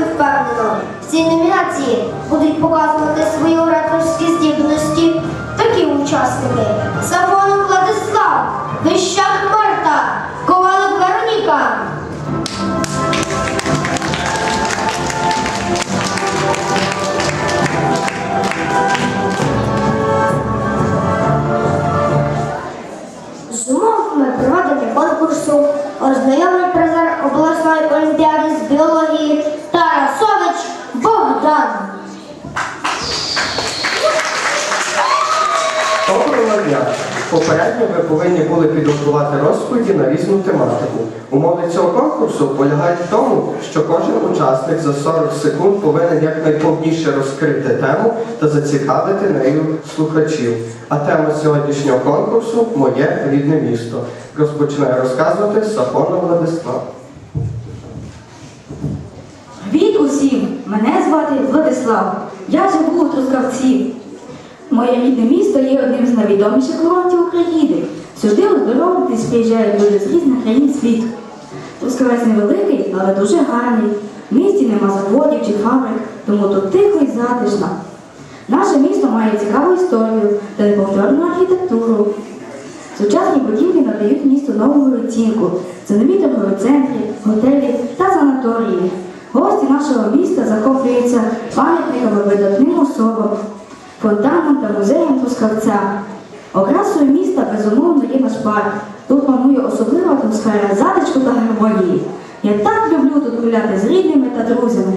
і впевнено, в цій номінації будуть показувати свої ораторські здібності такі учасники. Сафонов Владислав, Вищак Марта, Ковалик Вероніка. З умовами проведення конкурсу ознайомить дня! Попередньо ви повинні були підготувати розповіді на різну тематику. Умови цього конкурсу полягають в тому, що кожен учасник за 40 секунд повинен якнайповніше розкрити тему та зацікавити нею слухачів. А тема сьогоднішнього конкурсу моє рідне місто. Розпочинає розказувати Сафонов Владислав. Привіт усім! Мене звати Владислав. Я живу у Трускавці. Моє рідне місто є одним з найвідоміших курортів України. Сюди оздоровитись приїжджають люди з різних країн світу. Трускавець невеликий, але дуже гарний. В місті нема заводів чи фабрик, тому тут тихо і затишно. Наше місто має цікаву історію та неповторну архітектуру. Сучасні будівлі надають місту нову оцінку. Це нові торгові центри, готелі та санаторії. Гості нашого міста захоплюються пам'ятниками видатним особам, фонтаном та музеєм Трускавця. Окрасою міста безумовно є наш парк. Тут панує особлива атмосфера затишку та гармонії. Я так люблю тут гуляти з рідними та друзями.